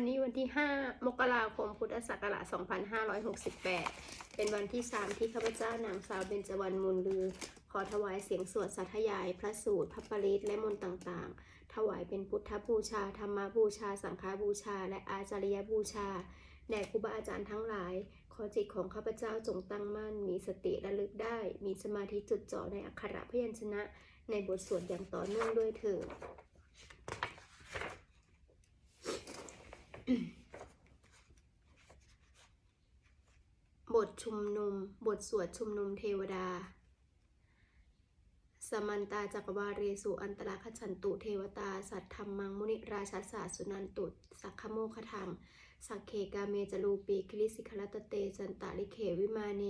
วันนี้วันที่ 5 มกราคม พุทธศักราช 2568 เป็นวันที่ 3 ที่ข้าพเจ้านางสาวเบญจวรรณมูลลือ ขอถวายเสียงสวดสัทยาย พระสูตรพระปริตและมนต์ต่างๆ ถวายเป็นพุทธบูชา ธรรมบูชา สังฆบูชา และอาจารยบูชา แด่ครูบาอาจารย์ทั้งหลาย ขอจิตของข้าพเจ้าจงตั้งมั่น มีสติระลึกได้ มีสมาธิจุดจ่อในอักขระพยัญชนะ ในบทสวดอย่างต่อเนื่องด้วยเถิด บทชุมนุม บทสวดชุมนุมเทวดา สมันตาจักรวาเรสุอันตราคชันตุเทวตา สัตธรรมังมุนิราชาสาสุนันตุ สักขโมคทังสักเคกาเมจลูปีคลิสิคลตเตจันตาลิเขวิมาเน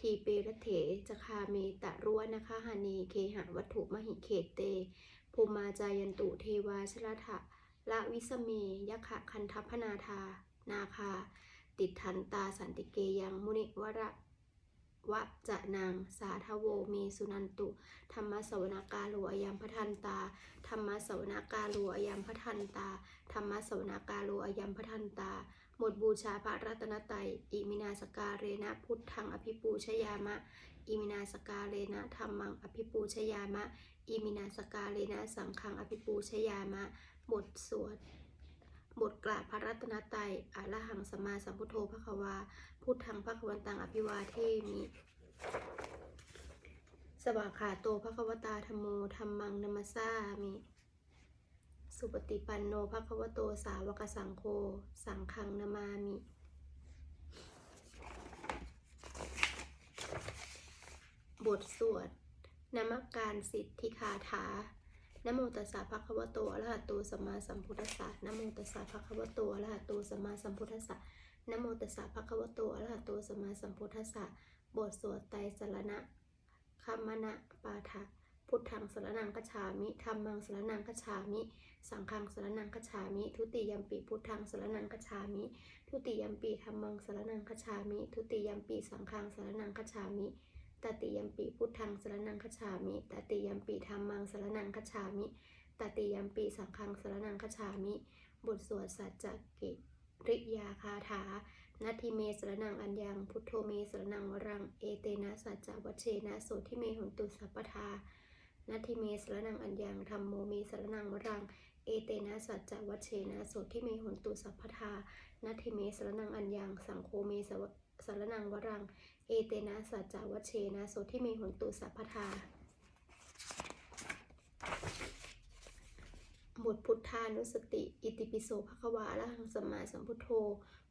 ทีเปรเถจคาเมตะรุวนะคะหานีเคหะวัตถุมหิเขตเตภูมาจายันตุเทวาชลทะ ละวิสเมยขะคันทัพนาธา นาคา ติดทันตาสันติเกยังมุนิวระวะจะนางสาทโวมีสุนันตุ ธรรมสวนากาโลอยัมพทันตา ธรรมสวนากาโลอยัมพทันตา ธรรมสวนากาโลอยัมพทันตา หมดบูชาพระรัตนตรัยอิมินาสการเรนะพุทธังอภิปูชยามะ อิมินาสการเรนะธรรมังอภิปูชยามะ อิมินาสการเรนะสังฆังอภิปูชยามะ บทสวด บทกราบพระรัตนตรัยอะระหังสมมาสัมพุทโธพระควา พุทธังพระควันตังอภิวาเทมิ สวากขาโตพระควตาธรรมโมธรรมังนัมสสามิ สุปฏิปันโนพระควโตสาวกสังโฆ สังฆังนามามิบทสวดนมการสิทธิคาถา นโมตัสสะภะคะวะโตอะระหะโตสัมมาสัมพุทธัสสะนโมตัสสะภะคะวะโตอะระหะโตสัมมาสัมพุทธัสสะนโมตัสสะภะคะวะโตอะระหะโตสัมมาสัมพุทธัสสะบทสวดไตรสรณะคัมมนะปาทะพุทธังสรนังคัจฉามิธัมมังสรนังคัจฉามิ สังฆังสรนังคัจฉามิ ทุติยมปิพุทธังสรนังคัจฉามิ ทุติยมปิธัมมังสรนังคัจฉามิ ทุติยมปิสังฆังสรนังคัจฉามิ ตติยัมปิพุทธังสรนังคัจฉามิ ตติยัมปิธัมมังสรนังคัจฉามิ ตติยัมปีสังฆังสรนังคชามิ บทสวดสัจจกิริยาคาถานาทิเมสรนังอัญญัง พุทโธเมสรนังวรัง เอเตนะสัจจวัชเชนะโสทิเมหุนตุสัพพทานาทิเมสรนังอัญญังธรรมโมเมสรนังวรัง เอเตนะสัจจวัชเชนะโสทิเมหุนตุสัพพทานาทิเมสรนังอัญญัง สังโฆเมสวสรนังวรัง เอเตนะสัจจวัชเชนะโสทิเมหุนตุสัพพทาบทพุทธานุสติ อิติปิโสภควาอะรหังสัมมาสัมพุทโธ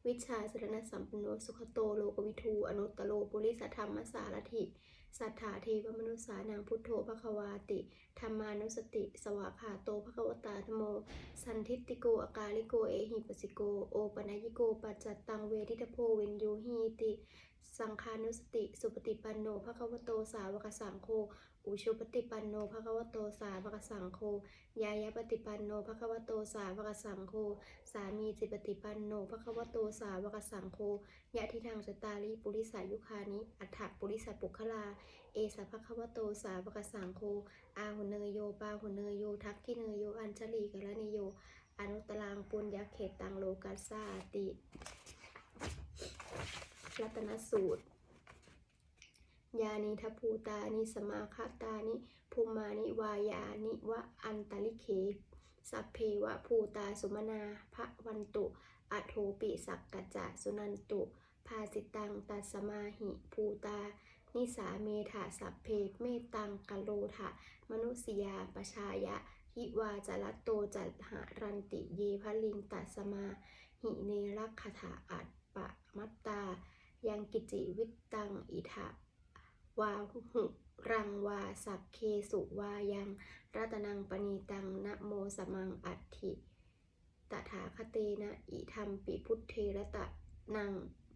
วิชาสรณสัมปันโนสุขโตโลกวิทูอนุตตโลปุริสธรรมสารถิ สัทธาเทวมนุษสานังพุทโธภควาติ ธรรมานุสติ สวาขาโตภควตาธโม สันทิติโกอากาลิโก เอหิปัสสิโก โอปนัยิโก ปัจจัตตังเวทิตโพเวนยูหีติ สังคานุสติ สุปฏิปันโนภควโตสาวกสังโฆ อุชุปฏิปันโนภควโตสาวกสังโฆ ยายะปฏิปันโนภควโตสาวกสังโฆ สามีจิปฏิปันโนภควโตสาวกสังโฆ ยะทิทางสตาลิปุริสายุคานิ อัฏฐปุริสปุคลา เอสะภควโตสาวกสังโฆ อาหุเนยโยปาหุเนยโย ทักขิเนยโย อัญชลีกะละเนโย อนุตตรังปุญญเขตตังโลกัสสาติ รัตนสูตร ยานิทพภูตานิสมาคาตานิภูมานิวายานิวะอันตลิเคสัพเพวะภูตาสุมนาพระวันตุอัโทปิสักกัจจะสุนันตุ ภาสิตังตัสมาหิภูตา นิสาเมถาสัพเพเมตังกโลทะมนุสยาปชายะหิวาจรัตโตจัตหารันติเยพลิงตัสมา หิเนรักขถาอัตปะมัตตา ยังกิจิวิตตังอิทะวาหุรังวาสัพเคสุวายังรัตนังปณีตังนะโมสมังอัตถิตถาคเตนะอิธรรมปิพุทเทระตะนัง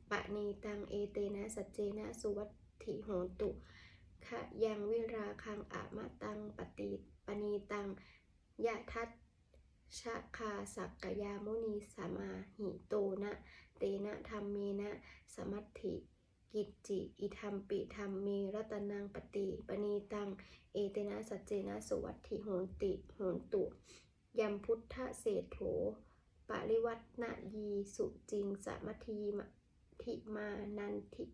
ปณีตังเอเตนะสัจเจนะสุวัตถิโหตุขะยังวิราคังอะมะตังปฏิปณีตังยะทัตชะคาสักกยามุนีสามาหิโตนะ เตนะธรรมเมนะ สมัตถิ กิจจิอิธรรมปิธรรมเมรัตนังปฏิปณีตัง เอเตนะสัจเจนะสุวัตถิโหนติโหนตุยัมพุทธเศรษโถปริวัตนายีสุจริงสมัทีมทิมานันทิ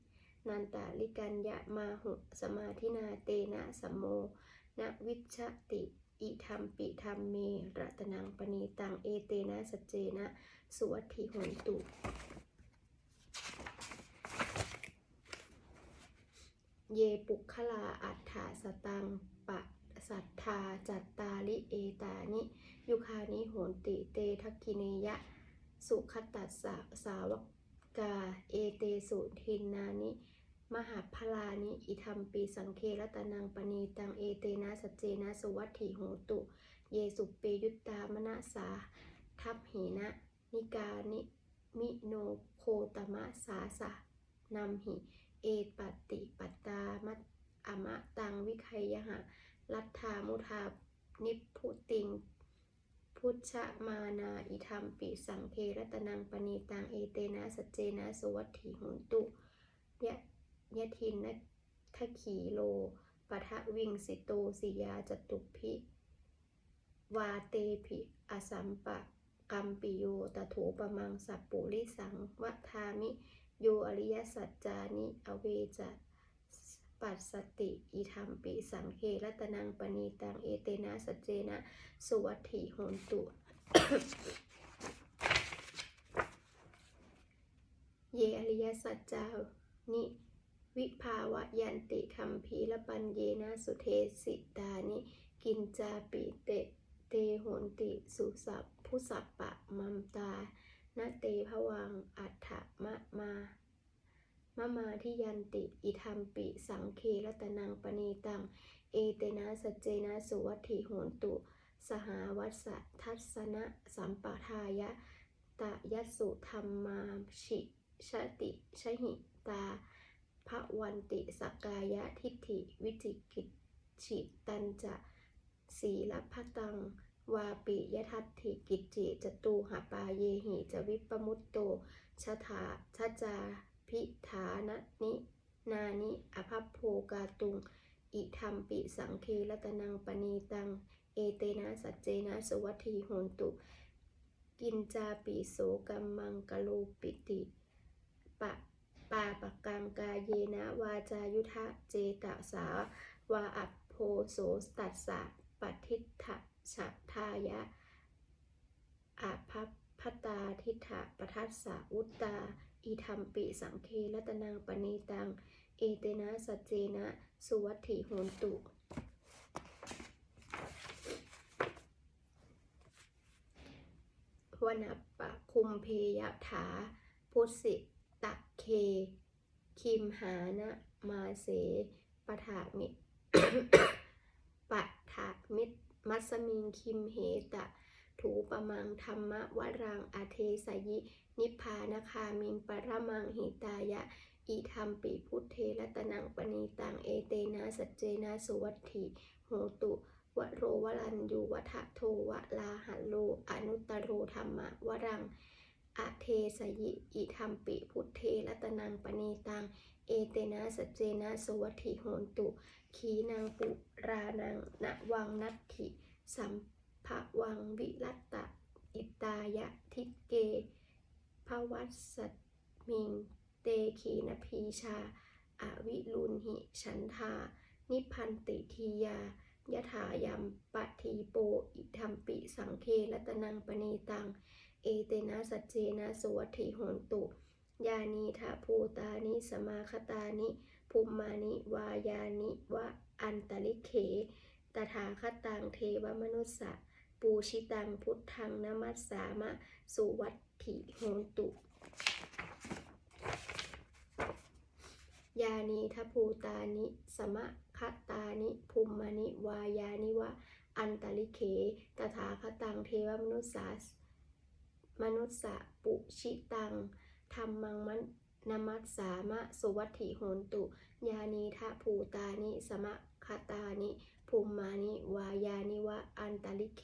นันตาลิกัญญามาหุสมาธินาเตนะสัมโมนะวิชติอิธรรมปิธรรมเมรัตนังปณีตังเอเตนะสัจเจนะ สุวัตถิโหนตุ เยปุคลาอัฏฐาสตังปะสัทธาจัตตาลิเอตานิ ยุคานิโหนติเตทักกิเนยะ สุขตัสสะสาวกาเอเตสุทินนานิ มหาพลานิ อิธรรมปีสังเครตนังปณีตังเอเตนะสัจเจนะสวัตถิโหตุ เยสุเปยุตตามนะสา ทัพหีนะ นิกานิมิโนโคตมะสาสะนำหิ เอปติปตามัตอมะตังวิไคยหะลัทธามุทานิพุติง พุชมานาอิธรรมปิสังเครตนังปณีตังเอเตนะสเจนะสวัตถิหุนตุยะยะทินนะทะขีโลปะทะวิงสิโตสิยาจตุพิวาเตภิอสัมปะกัมปิโยตโถปมังสัปปุริสังวัทามิ โยอริยสัจจานิ อเวจะปัสสติอิธรรมปิสังเครัตนังปณีตังเอเตนะสัจเจนะสุวัตถิโหนตุเยอริยสัจจานิวิภาวะยันติคัมภีละปัญเยนะสุเทสิตานิ กินจาปิเตเตโหนติ สุสัพพุสัปปะมัมตา นาเตภวัง อัฏฐมะมามะมาทิยันติ อิธรรมปิ สังเครตนังปณีตัง เอเตนะสเจนะสุวัตถิโหนตุ สหาวัสทัศนะสัมปทายะตะยสุธรรมาชิชติชหิตาภวันติสกกายะทิฏฐิวิจิกิจฉิตันจะสีลพัตัง วาปิยทัตถิกิจจิจตูหปาเยหิจวิปปมุตโตชะถาชะจาพิฐานนินานิอภัพโภกาตุง อิธรรมปิสังเครตนังปณีตัง เอเตนะสัจเจนะสวัตถีโหนตุ กินจาปิโสกัมมังกะโลปิติปะปาปะกังกาเยนะวาจายุทะเจตสาวาอัปโพโสตัสสะปัทิฏฐะ ฉะทายะอาภัพพตาทิฏฐะปทัสสะอุตตา อิธรรมปิสังเครตนังปณีตัง เอเตนะสัจเจนะ สุวัตถิโหนตุ วนัปปะคุมเพยถา พุสิตะเค คิมหานะมาเสปะถามิปะถามิต มัสมิงคิมเหตะ ถูปะมังธรรมวรังอเทสยิ นิพพานคามิงปรมังหิตายะ อิธรรมปิพุทเทระตนังปณีตังเอเตนะสัจเจนะสุวัตถิโหตุวโรวรันยูวัฏโทวะลาหันโลอนุตตโรธรรมวรังอะเทสยิอิธรรมปิพุทเทรัตนังปณีตัง เอเตนะสัจเจนะสวัตถิโหนตุ ขีนางปุรานังณวังนัตถิ สัมภวังวิรัตตะอิตายะทิเกภวัสสมิง เตขีนพีชาอวิลุนหิฉันทา นิพันติทียายถายัมปะทีโป อิธรรมปิสังเครัตนังปณีตัง เอเตนะสัจเจนะสวัตถิโหนตุ ยานีทาภูตานิสมาคตานิ ภูมมานิ วายานิวะอันตลิเข ตถาคตังเทวมนุสสะปูชิตังพุทธังนมัสสามะ สุวัตถิโหตุ ยานีทภูตานิ สมะคตานิภูมมานิ วายานิวะ อันตลิเขตถาคตังเทวมนุสสามนุสสะปุชิตังธรรมังมัน นามัสสามะสุวัตถิโหนตุ ยานีทภูตานิสมะคตานิภูมมานิวายานิวะอันตลิเข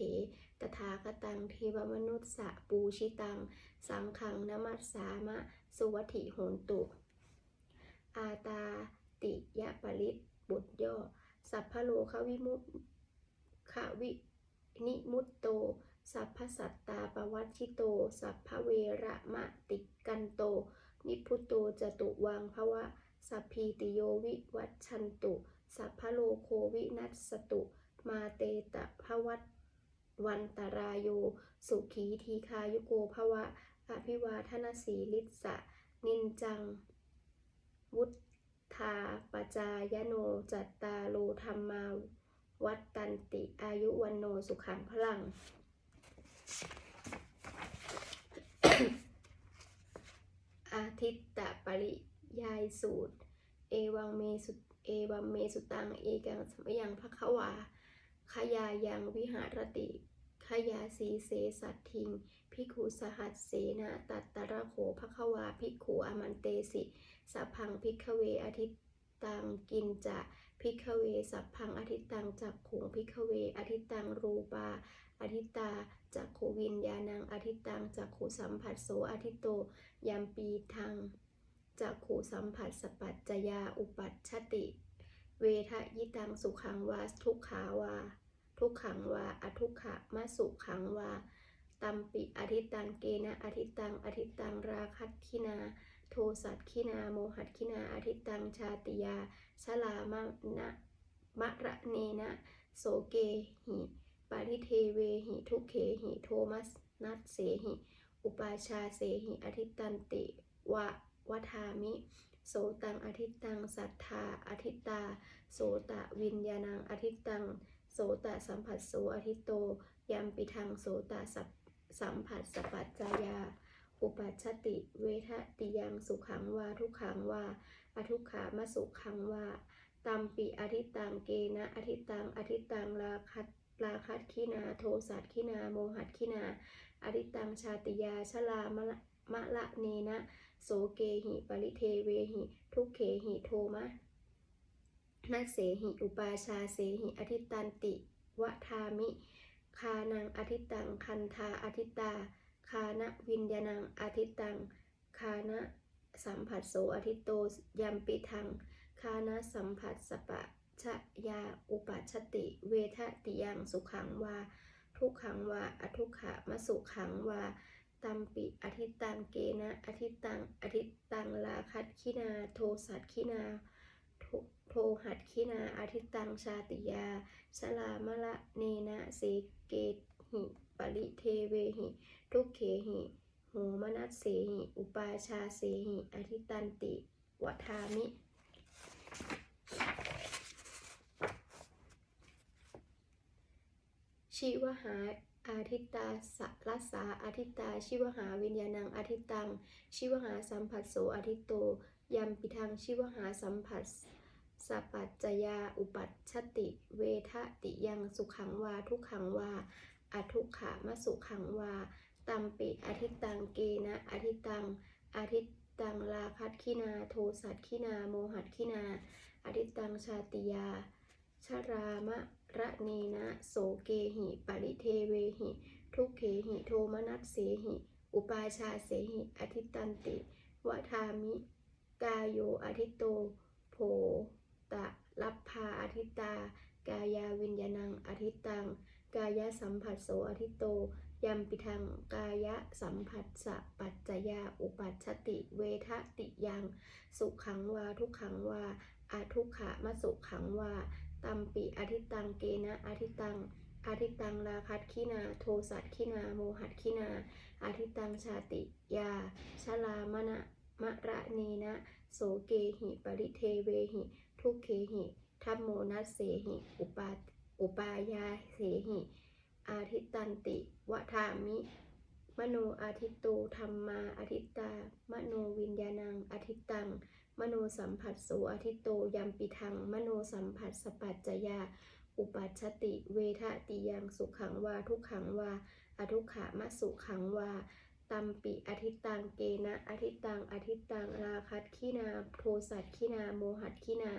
ตถาคตังเทวมนุสสะปูชิตัง สังขังนมัสสามะสุวัตถิโหนตุ อาตาติยะปริตบุตรย่อ สัพพะโลควิมุขวินิมุตโต สัพพสัตตาปวัชิโต สัพพเวระมะติกันโต นิพุโตจตุวังภวะสัพพีติโยวิวัชชันตุ สัพพโลโควินัสตุ มาเตตะภวัตวันตรายโย สุขีทีคายุโกภวะ อภิวาทนาสีลิสสะนินจัง วุธาปจายโน จัตตาโลธรรมาวัตตันติ อายุวันโนสุขังพลัง อา ทิตตปริยายสูตร เอวังเมสุเอวังเมสุตัง เอกังสมยังภควาขยายังวิหารติขยาสีเสสัตทิงพิกขุสหัสเสนะตัตตระโขภควาพิกขุอมันเตสิสัพพังพิกเวอทิตตังกินจะพิกเวสัพพังอทิตตังจักขุงพิกเวอทิตังรูปา อทิตาจักขูวิญญาณังอทิตังจักขูสัมผัสโสอทิโตยัมปีทังจักขูสัมผัสสปัจจยาอุปัชติ เวทะยิตังสุขังวาทุกขาวา ทุกขังวาอทุกขะมะสุขังวาตัมปิอธิตังเกนะอธิตังอธิตังราคัตขินา โทสัตขินาโมหัตขินาอธิตังชาติยาชลามะนะมะระเนนะโสเกหิ ริเทเวหิทุเขหิโทมัสนัสเสหิ อุปาชาเสหิ อธิตันติวะวทามิ โสตังอธิตังสัทธาอธิตา โสตะวิญญาณังอธิตัง โสตะสัมผัสโสอธิโตยัมปิทังโสตะสัพสัมผัสสปัจจายา อุปัชติ เวทติยังสุขังวาทุกขังวาอทุกขามสุขังวาตัมปิอธิตังเกนะอธิตังอธิตังราคัต ราคัตขินา โทสัตขินา โมหัตขินาอธิตังชาติยาชลามะละมะละเนนะโสเกหิปริเทเวหิ ทุกเขหิโทมะนัสเสหิอุปาชาเสหิอธิตันติวะทามิ คานังอธิตังคันธาอธิตา คานะวิญญาณังอธิตัง คานะสัมผัสโสอธิโตยัมปิทัง คานะสัมผัสสปะ ชยาอุปัชติ เวทะติยังสุขังวา ทุกขังวาอทุกขะมะสุขังวาตัมปิอธิตังเกนะอธิตังอธิตังลาคัตขินาโทสัตขินาโทหัตขินาอธิตังชาติยาชลามะละเนนะเสเกหิปริเทเวหิ ทุกเขหิโหมนัสเสหิ อุปาชาเสหิ อธิตันติ วทามิ ชีวหาอาทิตตาสรัสสาอาทิตตา ชิวหาวิญญาณังอาทิตตัง ชิวหาสัมผัสโสอาทิตโตยัมปิทังชิวหาสัมผัสสปัจจยาอุปัชชติ เวทะติยังสุขังวาทุกขังวาอทุกขามสุขังวาตัมปิอาทิตตังเกนะอาทิตตังอาทิตตังลาคัตขินาโทสัตขินาโมหัตขินาอาทิตตังชาติยาชรามะ ระเนนะโสเกหิปริเทเวหิ ทุกเขหิโทมนัสเสหิ อุปาชาเสหิ อธิตันติวทามิ กายโยอธิโตโภตะลัพพาอธิตา กายาวิญญาณังอธิตัง กายสัมผัสโสอธิโตยัมปิทังกายะสัมผัสสะปัจจยาอุปัชติ เวทะติยัง สุขังวาทุกขังวาอาทุกขะมสุขังวา ตัมปิอธิตังเกนะอธิตังอธิตังราคัตขินา โทสัตขินา โมหัตขินาอธิตังชาติยาชลามณะมะระเนนะ โสเกหิปริเทเวหิ ทุกเขหิทัมโมนัสเสหิ อุปาอุปายาเสหิ อาทิตันติวะทามิ มโนอาทิตโตธรรมาอาทิตา มโนวิญญาณังอาทิตัง มโนสัมผัสโสอาทิตโตยัมปิทัง มโนสัมผัสสปัจจยา อุปัชชติ เวทะติยังสุขังวาทุกขังวาอทุกขะมะสุขังวาตัมปิอธิตังเกนะอธิตังอธิตังราคัตขินาโทสัตขินาโมหัตขินา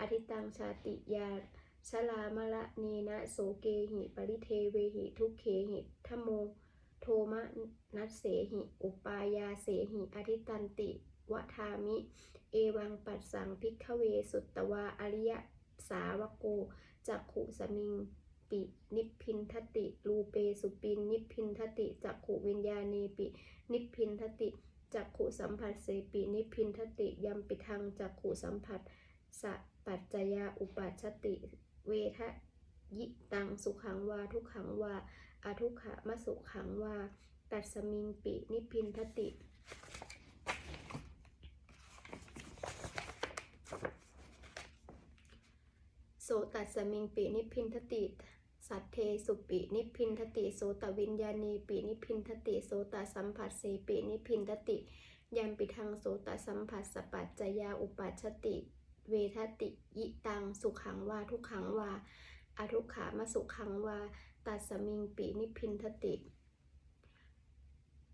อธิตังชาติยาชลามะละเนนะโสเกหิปริเทเวหิทุกเขหิทัมโมโทมะนัสเสหิ อุปายาเสหิอธิตันติวทามิ เอวังปัสสังพิกเวสุตตวาอริยสาวโกจักขุสมิงปินิพพินทติ รูเปสุปิน นิพพินทติจักขุวิญญาเนปิ นิพพินทติจักขุสัมผัสเสปินิพพินทติยัมปิทังจักขุสัมผัสสะปัจจยาอุปัชติ เวทะยิตังสุขังวาทุกขังวาอาทุกขะมะสุขังวาตัสมิงปินิพพินทติ โสตัสมิงปินิพินทติ สัทเทสุปินิพินทติ โสตวิญญาณีปินิพินทติ โสตสัมผัสเสปินิพินทติยามปิทังโสตสัมผัสสปัจจยาอุปัชติ เวทติยิตังสุขังวาทุกขังวาอทุกขามาสุขังวาตัสมิงปินิพินทติ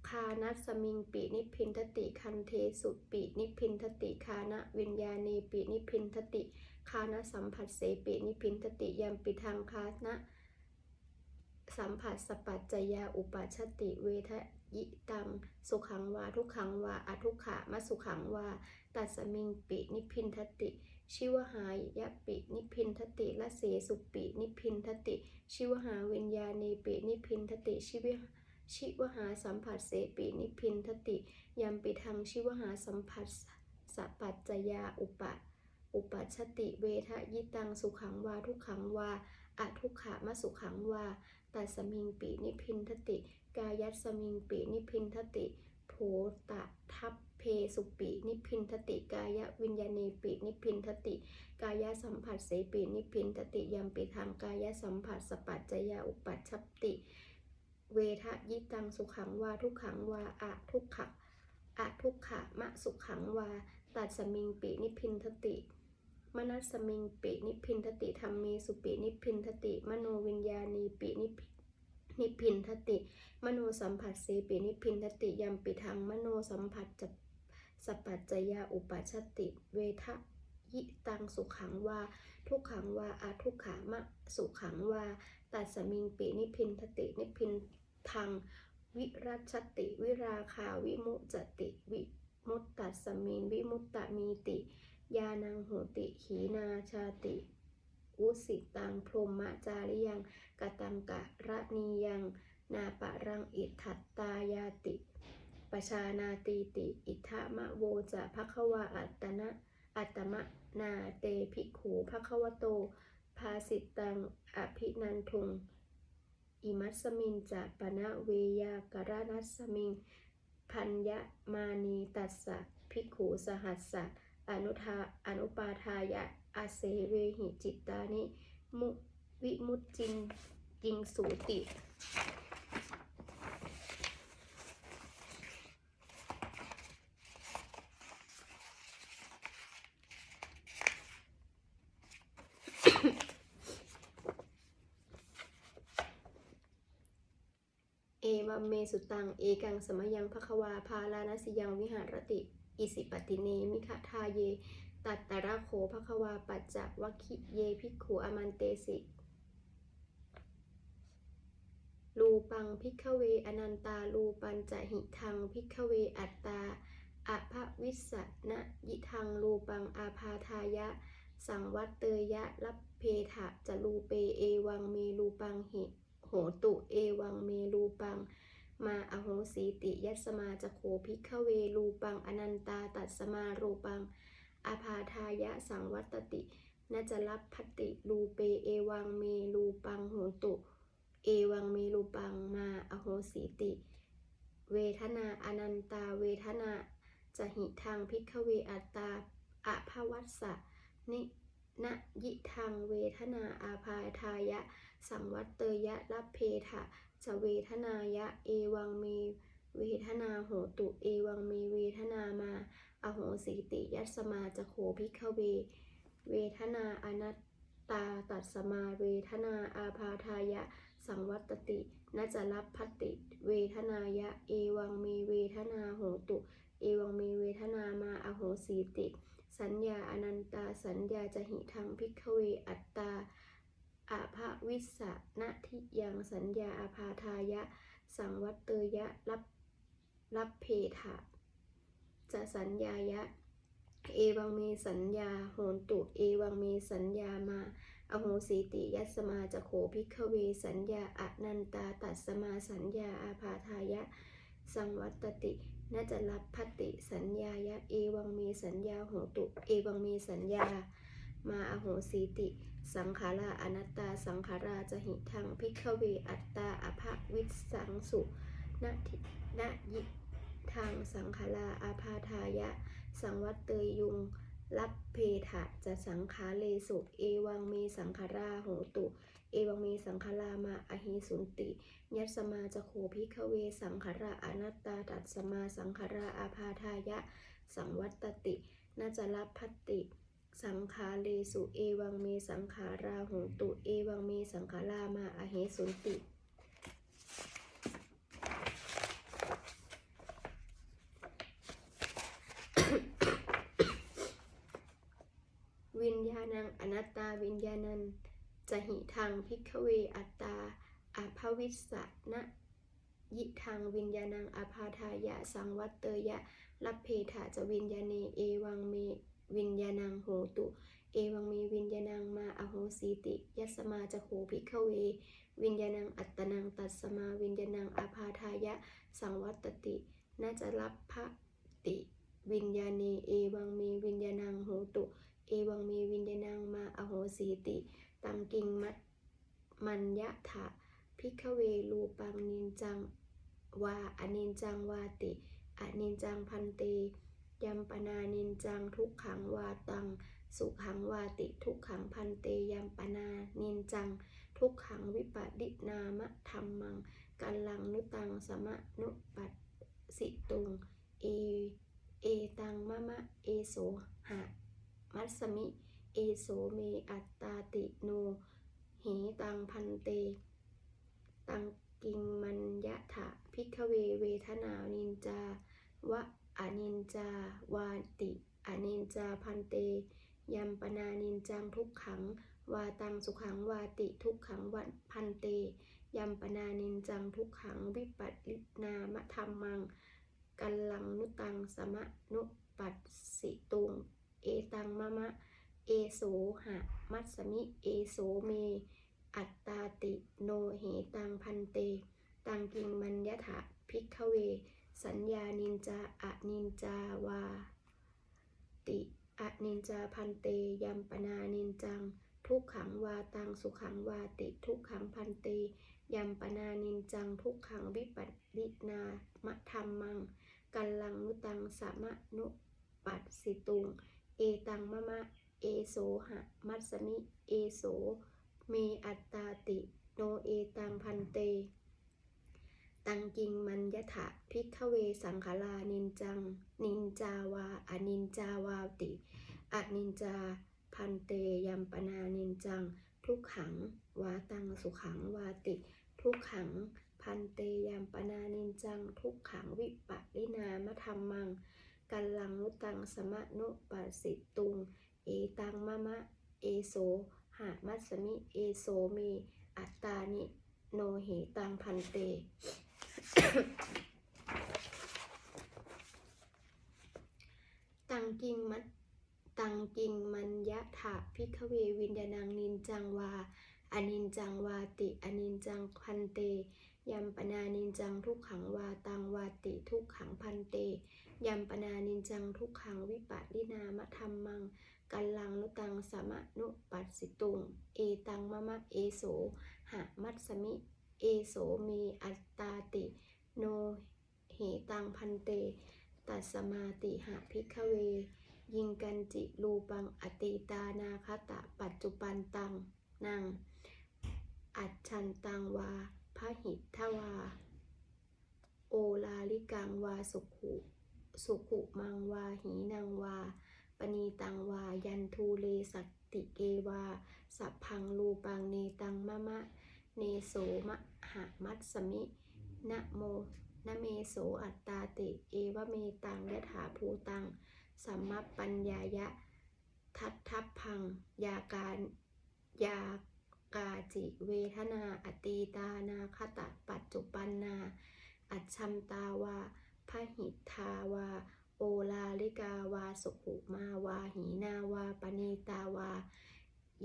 คานัสมิงปินิพินทติ คันเทสุปินิพินทติ คานะวิญญาณีปินิพินทติ คานะสัมผัสเสปินิพินทติยามปิทังคานะสัมผัสสปัจจยาอุปัชติเวทยิตังสุขังวาทุกขังวาอทุกขามสุขังวาตัสสมิงปินิพินทติ ชิวหายะปินิพินทติละเสสุปินิพินทติ ชิวหาวิญญาณีปินิพินทติชิวชิวหาสัมผัสเสปินิพินทติยามปิทังชิวหาสัมผัสสปัจจยาอุปะ อุปัชติเวทะยิตังสุขังวาทุกขังวาอะทุกขะมะสุขังวาตัสมิงปินิพินทติ กายัสมิงปินิพินทติโผตะทัพเพสุปินิพินทติกายะวิญญาณีปินิพินทติ กายะสัมผัสเสปินิพินทติยัมปิทางกายะสัมผัสสปัจจยาอุปัชชติ เวทะยิตังสุขังวาทุกขังวาอะทุกขะอะทุกขะมะสุขังวาตัสสมิงปินิพินทติ มนัสมิงปินิพินทติธรรมเมสุปินิพินทติ มโนวิญญาณีปินิพินิพินทติ มโนสัมผัสเสปินิพินทติยัมปิทังมโนสัมผัสจะสปัจจยาอุปัชติ เวทะยิตังสุขังวาทุกขังวาอาทุกขามะสุขังวาตัสสมิงปินิพินทตินิพินทังวิรัชติ วิราคาวิมุจติ วิมุตตัสสมิงวิมุตตมีติ ยานังโหติขีนาชาติ อุสิตังพรหมจาริยังกตังกะระนียัง นาปะรังอิทัตตายาติ ปชานาตีติ อิทะมะโวจะภควาอัตนะอัตมะนาเตภิกขูภควโต ภาสิตังอภินันทุงอิมัสมินจะปนะเวยากรนัสสมิง พัญญมานีตัสสะภิกขูสหัสสะ อนุทาอนุปาทายะอาเสเวหิจิตตานิมุวิมุตจิงจิงสูติเอวัมเมสุตัง เอกังสมยังภควา พาลานัสยังวิหารติ อิสิปติเนมิขะทาเย ตัตตระโขภควาปัจจวัคคิเยภิกขุอมันเตสิรูปังพิกเวอนันตารูปัญจะหิทังพิกเวอัตตาอภวิสสนะยิทังรูปังอาพาทายะ สังวัตเตยะรับเพทะจะรูเปเอวังเมรูปังหิโหตุเอวังเมรูปัง มาอโหสีติยัสสมาจะโคภิกเวรูปังอนันตาตัสสมารูปังอาพาทายะสังวัตตินจลับพติรูเปเอวังเมรูปังโหตุ เอวังเมรูปังมาอโหสีติ เวทนาอนันตาเวทนาจะหิทางพิกเวอัตตาอภวัสสะนิณยิทางเวทนาอาพาทายะ สังวัตเตยะรับเพทะ จเวทนายะเอวังเมเวทนาโหตุเอวังเมเวทนามาอโหสิติยัสสมาจะโคพิกเว เวทนาอนัตตาตัสสมาเวทนาอาพาทายะ สังวัตตินจรับพัติ เวทนายะ เอวังเมเวทนาโหตุ เอวังเมเวทนามาอโหสีติ สัญญาอนันตาสัญญาจะหิทังพิกเวอัตตา อาภาวิสะนะทิยังสัญญาอาพาทายะ สังวัตเตยะรับรับเพทะจะสัญญายะ เอวังเมสัญญาโหนตุ เอวังเมสัญญามา อโหสีติยัสมาจะโขพิกเวสัญญาอนันตาตัสสมาสัญญาอาพาทายะ สังวัตตินาจะรับพัตติสัญญายะ เอวังมีสัญญาโหตุ เอวังมีสัญญา มาอโหสีติ สังขาราอนัตตา สังขาราจะหิทังพิกเวอัตตาอภวิสังสุนาทินายิทางสังขาราอาพาทายะ สังวัตเตยยุงรับเพทะจะสังขาเลสุเอวังมีสังขาราโหตุ เอวังมีสังขารามาอหิสุนติ ยัสมาจะโขพิกเว สังขาราอนัตตาตัดสมาสังขาราอาพาทายะ สังวัตตินาจะรับพัตติ สังขาเลสุเอวังเมสังขาราโหตุเอวังเมสังขารามาอหิสุนติวิญญาณังอนัตตาวิญญาณันจะหิทางพิกเวอัตตาอาภวิสะนะยิทางวิญญาณังอาพาทายะสังวัตเตยะรับเพถาจะวิญญาเนเอวังเม ตุ เอวังเมวิญญาณังมาอโหสีติยัสมาจะโขพิกขเว วิญญาณังอัตตนังตัสสมาวิญญาณังอาพาทายะ สังวัตติน่าจะรับพระติวิญญาเนเอวังเมวิญญาณังโหตุ เอวังมีวิญญาณังมาอโหสีติตังกิงมัดมัญยะถะพิกเวรูปังนินจังวาอนินจังวาติอนินจังพันเต ยัมปนานินจังทุกขังวาตัง สุขังวาติทุกขังพันเตยัมปนานินจัง ทุกขังวิปัดินามะธรรมังกัลลังนุตังสมะนุปัสสิตุงเอเอตังมะมะเอโสหะมัสสมิ เอโสเมอัตตาติโนเหตังพันเต ตังกิงมัญยะถะพิกเวเวทนานินจาวะ อนินจาวาติ อนินจาพันเต ยัมปนานินจังทุกขัง วาตังสุขังวาติทุกขังวันพันเต ยัมปนานินจังทุกขังวิปัสลินามะธรรมัง กัลลังนุตังสมะนุปัสสิตุง เอตังมะมะ เอโสหะ มัสสมิ เอโสเม อัตตาติโนเหตังพันเต ตังกิงมัญยถะพิกเว สัญญานินจาอะนินจาวา ติอะนินจาพันเตยัมปนานินจัง ทุกขังวาตังสุขังวาติ ทุกขังพันเตยัมปนานินจัง ทุกขังวิปัสสินามะธรรมัง กัลลังนุตังสามะนุปัสสิตุง เอตังมะมะ เอโสหะ มัสสมิ เอโส เมอัตตาติ โนเอตังพันเต ตังกิงมัญยถะพิกเวสังขารานินจัง นินจาวาอนินจาวาติอนินจาพันเตยัมปนานินจัง ทุกขัง วาตังสุขังวาติ ทุกขัง พันเตยัมปนานินจัง ทุกขังวิปัสสินามะธรรมังกัลลังนุตังสมะนุปัสสิตุง เอตังมะมะ เอโสหามัสสมิ เอโสเมอัตตานิ โนเหตังพันเต ตังกิงมัดตังกิงมัญยะถะพิกเววิญญาณังนินจังวาอนินจังวาติอนินจังพันเตยัมปนานินจังทุกขังวาตังวาติทุกขังพันเตยัมปนานินจังทุกขังวิปัสสินามะธรรมังกัลลังนุตังสมะนุปัสสิตุง เอตังมะมะเอโสหะมัสสมิ เอโสเมอัตตาติ โนเหตังพันเต ตัสมาติหะพิกเว ยิงกันจิรูปังอติตานาคตะปัจจุปันตังนัง อัจฉันตังวาพระหิทวา โอลาลิกังวาสุขุสุขุมังวาหีนังวา ปณีตังวา ยันทูเลสัตติเกวา สัพพังรูปังเนตังมะมะ เนโสมะ หะมัตสมิ นะโมนะเมโสอัตตาติ เอวเมตังยถาภูตัง สัมมัปปัญญายะ ทัตทัพพัง ยาการยากาจิเวทนาอตีตานาคตะปัจจุปันนา อัจชัมตาวาพหิทธาวา โอลาลิกาวา สุขุมาวา หีนาวาปณีตาวา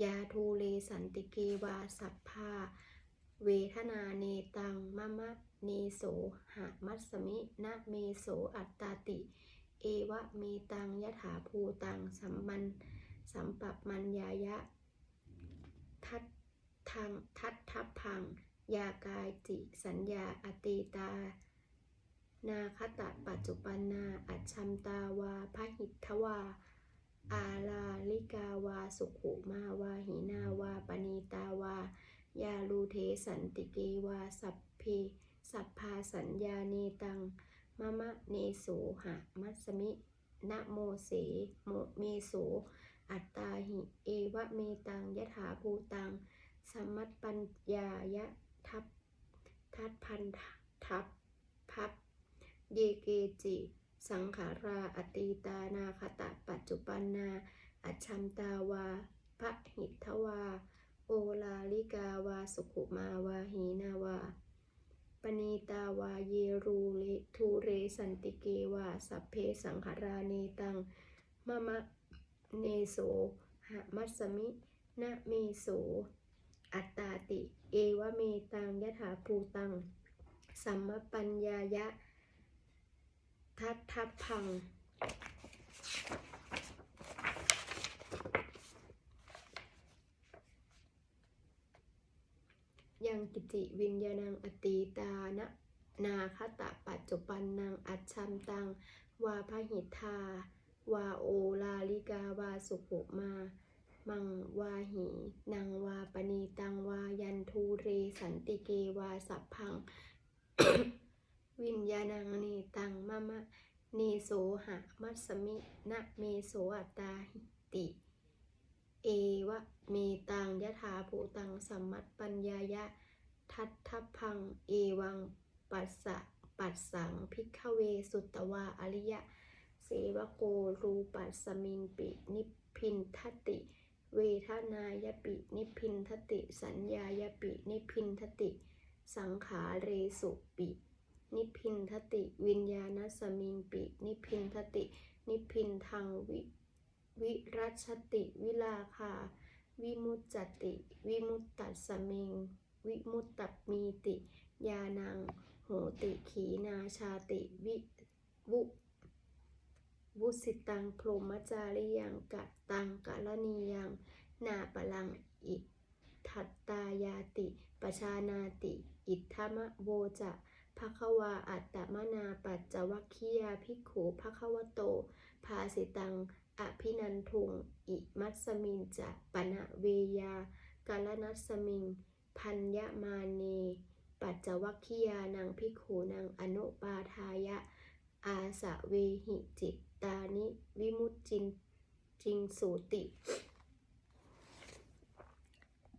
ยาทูเลสันติเกวา สัพพา เวทนาเนตังมะมะเนโสหะมัสมินะเมโสอัตตาติ เอวะเมตังยถาภูตังสัมมันสัมปัปมัญญายะ ทัตทังทัตทัพพัง ยากายจิสัญญาอติตา นาคตะปัจจุปันนาอัจชัมตาวาพหิทธวา อาลาลิกาวา สุขุมาวาหินาวาปณีตาวา ยาลูเทสันติเกวาสัพเพสัพพาสัญญาเนตังมะมะเนโสหะมัสมินะโมเสโมเมโสอัตตาหิ เอวะเมตังยถาภูตังสมัตปัญญายะทัพทัดพันทัพพับเยเกจิ สังขาราอตีตานาคตะปัจจุปันนา อัชัมตาวาพระหิทวา โอลาลิกาวาสุขุมาวาหีนาวา ปณีตาวาเยรูเลทูเรสันติเกวาสัพเพสังขาราเนตังมะมะเนโสหะมัสมินะเมโสอัตตาติ เอวเมตังยถาภูตัง สัมมปัญญายะ ทัตทัพพัง ยังกิจิวิญญาณังอตีตานะนาคตะปัจจุปันนังอัจชัมตัง วาพหิทา วาโอลาลิกาวาสุขุมา มังวาหีนังวาปณีตังวายันทูเรสันติเกวาสัพพัง วิญญาณังเนตังมะมะเนโสหะมัสสมินะเมโสอัตตาหิติ เอวะเมตังยะถาภูตังสัมมัตปัญญายะ ทัตทัพพัง เอวัง ปัสสะปัสสังพิกเวสุตตวาอริยะ เสวโกรูปัสมิงปินิพินทติ เวทนายปินิพินทติ สัญญายปินิพินทติ สังขาเรสุปินิพินทติ วิญญาณสมิงปินิพินทติ นิพพินทางวิ วิรัชติวิลาคา วิมุตจติ วิมุตตัสมิง วิมุตตมีติ ยานัง โหติขีนาชาติ วิวุวุสิตังพรมจาริยังกะตังกะละนียัง นาปลังอิทัตตายาติ ปชานาติ อิทธมะโวจะภควาอัตตมนาปัจจวัคคียาภิกขุภควโต ภาสิตัง อภินันทุง อิมัสสมินจะปณะเวยากาลนัสสมิง พัญญมาเน ปัจจวัคคียานังพิขูนังอนุปาทายะ อาสะเวหิจิตตานิ วิมุตจินจิงสูติ